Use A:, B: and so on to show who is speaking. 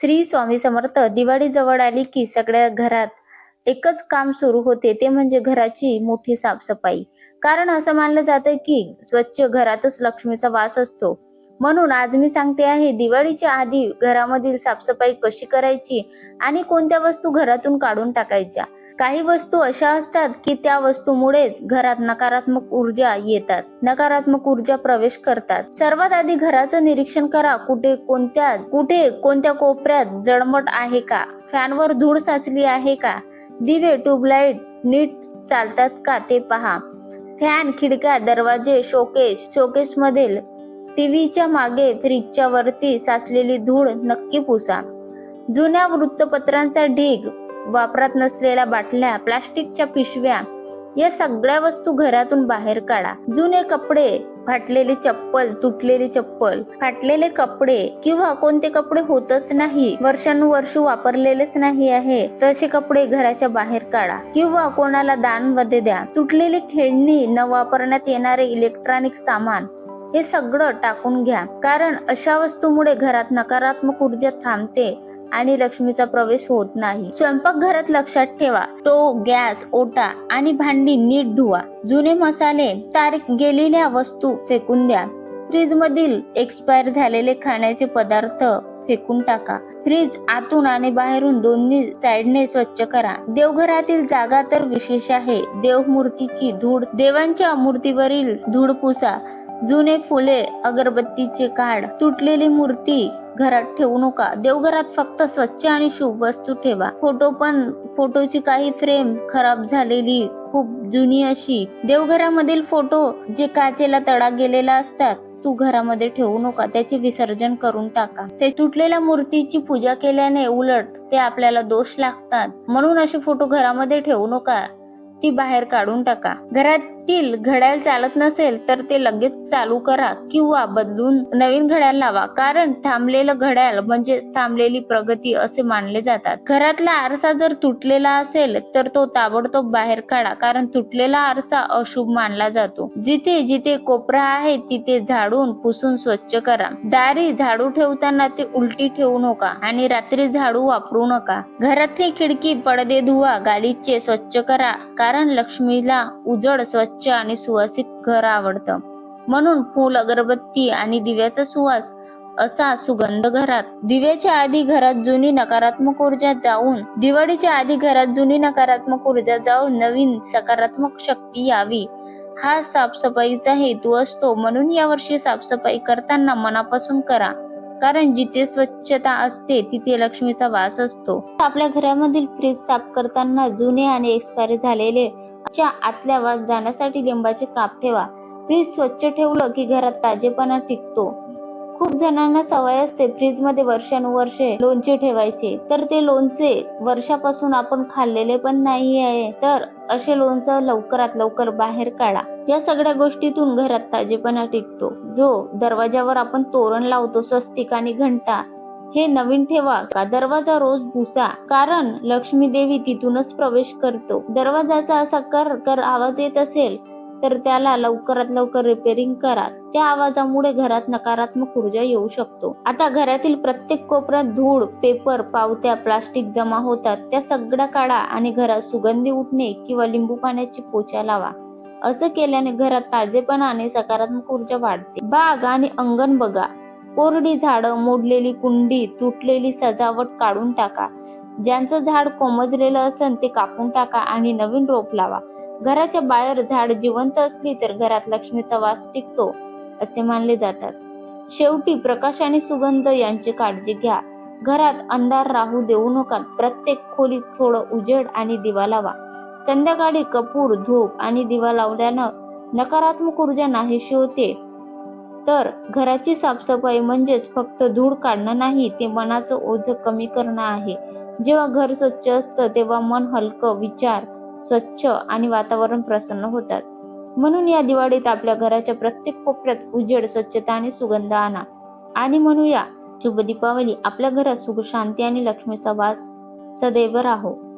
A: श्री स्वामी समर्थ दिवाळी जवळ आली की सगळ्या घरात एकच काम सुरू होते ते म्हणजे घराची मोठी साफसफाई. कारण असं मानलं जातं की स्वच्छ घरातच लक्ष्मीचा वास असतो. म्हणून आज मी सांगते आहे दिवाळीच्या आधी घरामधील साफसफाई कशी करायची आणि कोणत्या वस्तू घरातून काढून टाकायच्या? काही वस्तू अशा असतात की त्या वस्तूमुळेच घरात नकारात्मक ऊर्जा येतात नकारात्मक ऊर्जा प्रवेश करतात. सर्वात आधी घराचं निरीक्षण करा कुठे कोणत्या कुठे कोणत्या कोपऱ्यात जळमट आहे का? फॅनवर धूळ साचली आहे का? दिवे ट्यूबलाईट नीट चालतात का ते पहा. फॅन खिडक्या दरवाजे शोकेस शोकेस मधील टीव्हीच्या मागे फ्रीजच्या वरती साचलेली धूळ नक्की पुसा. जुन्या वृत्तपत्रांचा ढीग वापरात नसलेल्या बाटल्या प्लास्टिकच्या पिशव्या या सगळ्या वस्तू घरातून बाहेर काढा. जुने कपडे फाटलेली चप्पल तुटलेली चप्पल फाटलेले कपडे किंवा कोणते कपडे होतच नाही वर्षानुवर्ष वापरलेलेच नाही आहे तसे कपडे घराच्या बाहेर काढा. किंवा कोणाला दानमध्ये द्या. तुटलेली खेळणी न वापरण्यात येणारे इलेक्ट्रॉनिक सामान हे सगळं टाकून घ्या. कारण अशा वस्तूमुळे घरात नकारात्मक ऊर्जा थांबते आणि लक्ष्मीचा प्रवेश होत नाही. स्वयंपाकघरात लक्षात ठेवा. तो गॅस ओटा आणि भांडी नीट धुवा. जुने मसाले तारीख गेलेल्या वस्तू फेकून द्या. फ्रीज मधील एक्सपायर झालेले खाण्याचे पदार्थ फेकून टाका. फ्रीज आतून आणि बाहेरून दोन्ही साइडने स्वच्छ करा. देवघरातील जागा तर विशेष आहे. देवमूर्तीची धूळ देवांच्या मूर्तीवरील धूळ पुसा. जुने फुले अगरबत्तीचे काढ तुटलेली मूर्ती घरात ठेवू नका. देवघरात फक्त स्वच्छ आणि शुभ वस्तू ठेवा. फोटो पण फोटोची काही फ्रेम खराब झालेली खूप जुनी अशी. देवघरामधील फोटो जे काचेला तडा गेलेला असतात तू घरामध्ये ठेवू नका. त्याचे विसर्जन करून टाका. ते तुटलेल्या मूर्तीची पूजा केल्याने उलट ते आपल्याला दोष लागतात. म्हणून असे फोटो घरामध्ये ठेवू नका. ती बाहेर काढून टाका. घरात घरातील घड्याळ चालत नसेल तर ते लगेच चालू करा किंवा बदलून नवीन घड्याळ लावा. कारण थांबलेलं घड्याळ म्हणजे थांबलेली प्रगती असे मानले जातात. घरातला आरसा जर तुटलेला असेल तर तो ताबडतोब बाहेर काढा. कारण तुटलेला आरसा अशुभ मानला जातो. जिथे जिथे कोपरा आहे तिथे झाडून पुसून स्वच्छ करा. दारी झाडू ठेवताना ते उलटी ठेवू नका आणि रात्री झाडू वापरू नका. घरातली खिडकी पडदे धुवा गालीचे स्वच्छ करा. कारण लक्ष्मीला उजड स्वच्छ आणि सुवासिक घर आवडतं. म्हणून फूल अगरबत्ती आणि दिव्याचा सुवास असा सुगंध घरात. दिव्याच्या आधी घरात जुनी नकारात्मक ऊर्जा जाऊन दिवाळीच्या आधी घरात जुनी नकारात्मक ऊर्जा जाऊन नवीन सकारात्मक शक्ती यावी. हा साफसफाईचा हेतू असतो. म्हणून यावर्षी साफसफाई करताना मनापासून करा. कारण जिथे स्वच्छता असते तिथे लक्ष्मीचा वास असतो. आपल्या घरामधील फ्रीज साफ करताना जुने आणि एक्सपायरी झालेले च्या आतल्या वास जाण्यासाठी लिंबाचे काप ठेवा. फ्रीज स्वच्छ ठेवलं की घरात ताजेपणा टिकतो. खूप जणांना सवय असते फ्रीजमध्ये वर्षानुवर्षे लोणचे ठेवायचे. तर ते लोणचे वर्षापासून आपण खाल्लेले पण नाही आहे. तर असे लोणचं लवकरात लवकर बाहेर काढा. या सगळ्या गोष्टीतून घरात ताजेपणा टिकतो. जो दरवाजावर आपण तोरण लावतो स्वस्तिक आणि घंटा हे नवीन ठेवा का? दरवाजा रोज भुसा कारण लक्ष्मी देवी तिथूनच प्रवेश करतो. दरवाजाचा असा कर कर आवाज येत असेल तर त्याला लवकरात लवकर रिपेअरिंग करा. त्या आवाजामुळे घरात नकारात्मक ऊर्जा येऊ शकतो. आता घरातील प्रत्येक कोपऱ्यात धूळ पेपर पावत्या प्लास्टिक जमा होतात. त्या सगळ्या काढा आणि घरात सुगंधी उठणे किंवा लिंबू पाण्याची पोचा लावा. असं केल्याने घरात ताजेपणा आणि सकारात्मक ऊर्जा वाढते. बाग आणि अंगण बघा. कोरडी झाडं मोडलेली कुंडी तुटलेली सजावट काढून टाका. ज्यांचं झाड कोमजलेलं असेल ते कापून टाका आणि नवीन रोप लावा. घराच्या बाहेर झाड जिवंत असली तर घरात लक्ष्मीचा वास टिकतो असे मानले जातात. शेवटी प्रकाश आणि सुगंध यांची काळजी घ्या. घरात अंधार राहू देऊ नका. प्रत्येक खोलीत थोडं उजेड आणि दिवा लावा. संध्याकाळी कपूर धूप आणि दिवा लावल्यानं नकारात्मक ऊर्जा नाहीशी होते. तर घराची साफसफाई म्हणजेच फक्त धूळ काढणं नाही ते मनाचं ओझ कमी करणं आहे. जेव्हा घर स्वच्छ असतं तेव्हा मन हलकं विचार स्वच्छ आणि वातावरण प्रसन्न होतात. म्हणून या दिवाळीत आपल्या घराच्या प्रत्येक कोपऱ्यात उजेड स्वच्छता आणि सुगंध आणा. आणि म्हणूया शुभ दीपावली आपल्या घरात सुख शांती आणि लक्ष्मीचा वास सदैव राहो.